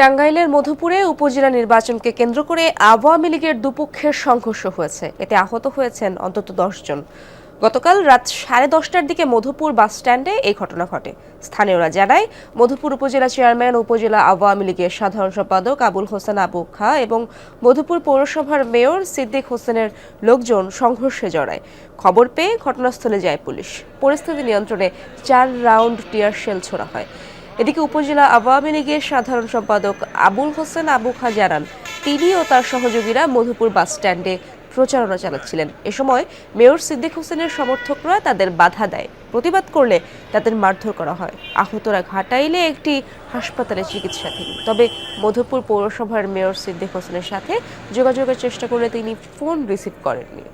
টাঙ্গাইলের মধুপুরে উপজেলা নির্বাচনকে কেন্দ্র করে আওয়ামী লীগের দুপক্ষের সংঘর্ষ হয়েছে। এতে আহত হয়েছেন অন্তত জন। গতকাল রাত সাড়ে দশটার দিকে মধুপুর বাস স্ট্যান্ডে এই ঘটনা ঘটে। স্থানীয়রা জানায়, মধুপুর উপজেলা চেয়ারম্যান, উপজেলা আওয়ামী লীগের সাধারণ সম্পাদক আবুল হোসেন আবু খা এবং মধুপুর পৌরসভার মেয়র সিদ্দিক হোসেনের লোকজন সংঘর্ষে জড়ায়। খবর পেয়ে ঘটনাস্থলে যায় পুলিশ। পরিস্থিতি নিয়ন্ত্রণে চার রাউন্ড টিয়ার শেল ছোড়া হয়। এদিকে উপজেলা আওয়ামী লীগের সাধারণ সম্পাদক আবুল হোসেন আবু খা জানান তিনি ও তার সহযোগীরা মধুপুর বাস স্ট্যান্ডে প্রচারণা চালাচ্ছিলেন। এ সময় মেয়র সিদ্দিক হোসেনের সমর্থকরা তাদের বাধা দেয়। প্রতিবাদ করলে তাদের মারধর করা হয়। আহতরা ঘাটাইলে একটি হাসপাতালে চিকিৎসাধীন। তবে মধুপুর পৌরসভার মেয়র সিদ্দিক হোসেনের সাথে যোগাযোগের চেষ্টা করলে তিনি ফোন রিসিভ করেননি।